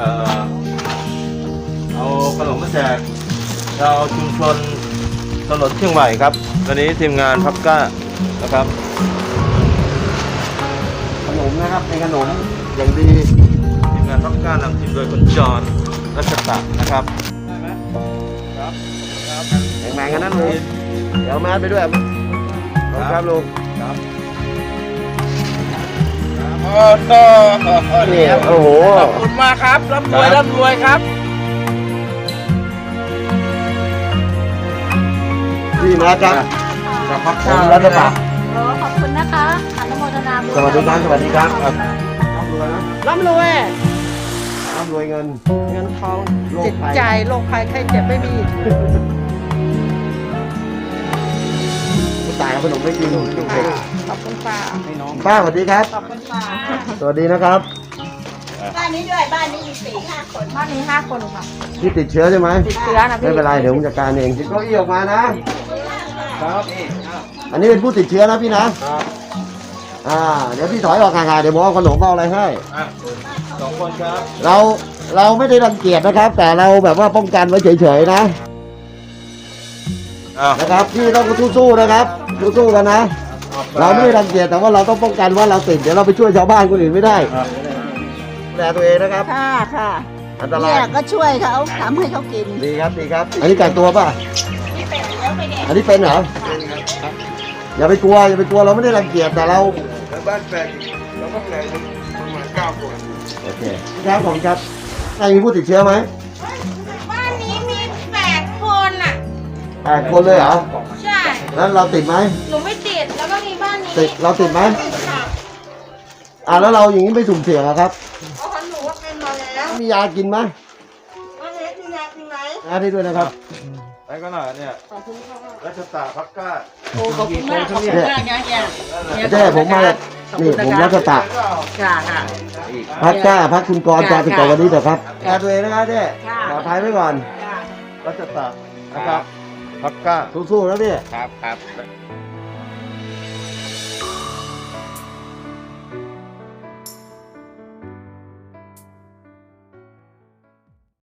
เออเอาขนมมาแจกเราชุมชนถนนเชียงใหม่ครับตอนนี้ทีมงานพับก้านะครับ ขนมนะครับเป็นขนมอย่างดีทีมงานพับก้านำทีมโดยคุณจอร์นรัชตะนะครับได้ไหมครับแข่งแมงกันนะลุงเดี๋ยวแมสไปด้วยครับลุง อ้โหนี่โอ้โห ขอบคุณมากครับร่ำรวยร่ำรวยครับพี่มาครับจะพักผข้ามวรัฐบาลโอ้ขอบคุณนะคะอนุโมทนาบุญสวัสดีครับ สวัสดีครับร่ำรวยนะร่ำรวยร่ำรวยเงิน เงินทองโรคจิตภัยใจโรคภัยไข้เจ็บไม่มี ขนมไม่กินลูกเด็กขอบคุณป้าป้าสวัสดีครับ ขอบคุณป้าสวัสดีนะครับ บ้านนี้ด้วยบ้านนี้มีสี่ห้าคนบ้านนี้ห้าคนค่ะพี่ติดเชื้อใช่ไหมติดเชื้อนะพี่ไม่เป็นไรเดี๋ยวผมจัดการเองติดเก้าอี้ออกมานะ ครับ อันนี้เป็นผู้ติดเชื้อนะพี่นะอ่า เดี๋ยวพี่ถอยออกห่างๆเดี๋ยวผมเอาขนมเอาอะไรให้อะสองคนครับ เราเราไม่ได้รังเกียจนะครับ แต่เราแบบว่าป้องกันไว้เฉยๆนะอ้าวนะครับพี่ต้องสู้ๆนะครับ สู้ๆกันนะ เราไม่ได้รังเกียจแต่ว่าเราต้องป้องกันว่าเราติดเดี๋ยวเราไปช่วยชาวบ้านคนอื่นไม่ได้ดูแลตัวเองนะครับ ค่ะค่ะอันตราเนี่ยยก็ช่วยเขาทำให้เขากิน ดีครับดีครับ อันนี้กักตัวป่ะอันนี้เป็นเหรออย่าไปกลัวอย่าไปกลัวเราไม่ได้รังเกียจแต่เราบ้านแปลกแล้วก็แปลกประมาณเก้าคนโอเคครับผมครับใครมีผู้ติดเชื้อไหมบ้านนี้มีแปดคนอะแปดคนเลยเหรอใช่ แล้วเราติดไหม หนูไม่ติด แล้วก็มีบ้านนี้ติดเราติดไหม ค่ะอ่าแล้วเราอย่างนี้ไม่สุ่มเสี่ยงเหรอครับ เพราะของหนูว่าเป็นมาแล้วมียากินไหมอันนี้คือยาจริงไหมยาได้ด้วยนะครับไปก็หน่อยเนี่ยรัชตะพับก้าโอ้ขอบคุณมากขอบคุณมากเนี่ยเนี่ยเจ้ผมมาจากนี่ผมรัชตะค่ะค่ะ พักก้าพักคุณกรค่ะจาติดต่อค่ะวันนี้เถอะครับแก้ตัวเองนะครับเจ้ค่ะปลอดภัยไว้ก่อน รัชตะนะครับ พับก้าสู้ๆนะพี่ ครับครับ